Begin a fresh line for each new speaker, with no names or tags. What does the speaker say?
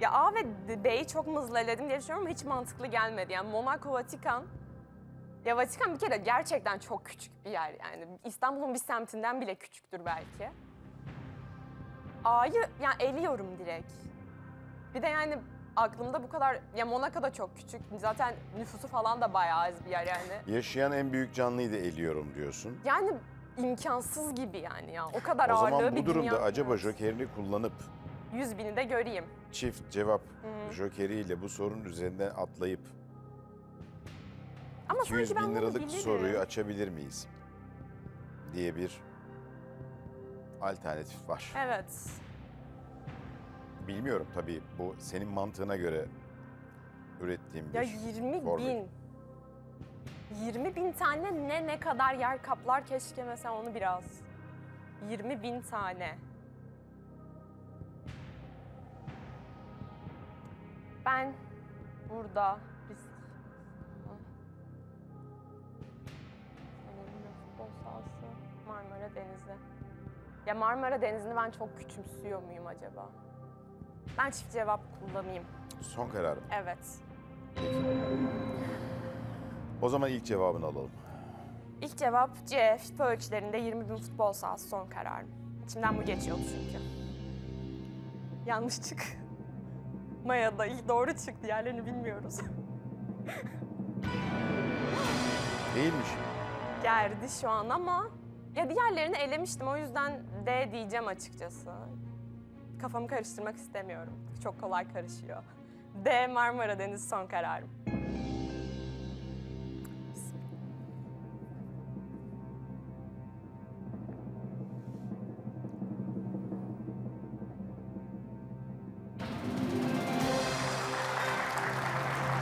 Ya A ve B'yi çok eledim diye düşünüyorum ama hiç mantıklı gelmedi. Yani Monaco, Vatikan. Ya Vatikan bir kere gerçekten çok küçük bir yer yani. İstanbul'un bir semtinden bile küçüktür belki. A'yı yani eliyorum direkt. Bir de yani aklımda bu kadar... Ya Monaco da çok küçük. Zaten nüfusu falan da bayağı az bir yer yani.
Yaşayan en büyük canlıyı da eliyorum diyorsun.
Yani imkansız gibi yani ya. O kadar
O
ağırlığı
zaman
bir
bu durumda acaba jokerini kullanıp
100 bini de göreyim.
çift cevap jokeriyle bu sorunun üzerinden atlayıp
Ama
200
sanki ben
bin
bunu
liralık
bilirim.
soruyu açabilir miyiz? diye bir alternatif var.
Evet.
Bilmiyorum tabii bu senin mantığına göre ürettiğim bir
Ya 20
formül.
bin. 20 bin tane ne ne kadar yer kaplar keşke mesela onu biraz. 20 bin tane. Ben burada. Önemli futbol sahası Marmara Denizi. Ya Marmara Denizi'ni ben çok küçümsüyor muyum acaba? Ben çift cevap kullanayım.
Son kararım.
Evet.
O zaman ilk cevabını alalım.
İlk cevap C. FIFA ölçülerinde 20 bin futbol sahası son kararım. İçimden bu geçiyordu çünkü. Yanlış çık. Maya da ilk doğru çıktı. Diğerlerini bilmiyoruz.
Değilmiş.
Gerdi şu an ama ya diğerlerini elemiştim. O yüzden D diyeceğim açıkçası. Kafamı karıştırmak istemiyorum. Çok kolay karışıyor. D Marmara Denizi son kararım.